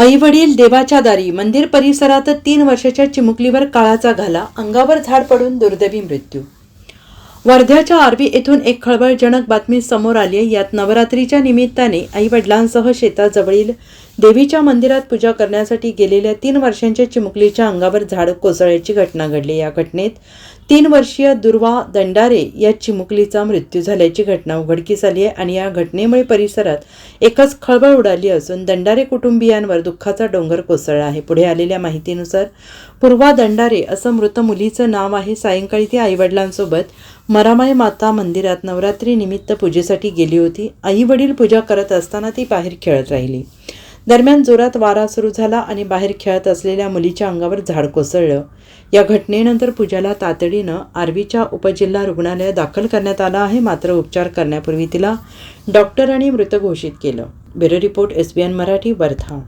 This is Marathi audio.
आई वडील देवाच्या दारी मंदिर परिसरात तीन वर्षाच्या चिमुकलीवर काळाचा घाला. अंगावर झाड पडून दुर्दैवी मृत्यू. वर्ध्याच्या आरबी येथून एक खळबळजनक बातमी समोर आली आहे. यात नवरात्रीच्या निमित्ताने आई वडिलांसह शेताजवळील देवीच्या मंदिरात पूजा करण्यासाठी गेलेल्या तीन वर्षांच्या चिमुकलीच्या अंगावर झाड कोसळ्याची घटना घडली. या घटनेत तीन वर्षीय दुर्वा दंडारे या चिमुकलीचा मृत्यू झाल्याची घटना उघडकीस आली आहे आणि या घटनेमुळे परिसरात एकच खळबळ उडाली असून दंडारे कुटुंबियांवर दुःखाचा डोंगर कोसळला आहे. पुढे आलेल्या माहितीनुसार पूर्वा दंडारे असं मृत मुलीचं नाव आहे. सायंकाळी ती आईवडिलांसोबत मरामाई माता मंदिरात नवरात्री निमित्त पूजेसाठी गेली होती. आई वडील पूजा करत असताना ती बाहेर खेळत राहिली. दरम्यान जोरात वारा सुरू झाला आणि बाहेर खेळत असलेल्या मुलीच्या अंगावर झाड कोसळलं. या घटनेनंतर पूजाला तातडीनं आर्वीच्या उपजिल्हा रुग्णालयात दाखल करण्यात आलं आहे. मात्र उपचार करण्यापूर्वी तिला डॉक्टरांनी मृत घोषित केलं. Bureau report S B N Marathi Wardha.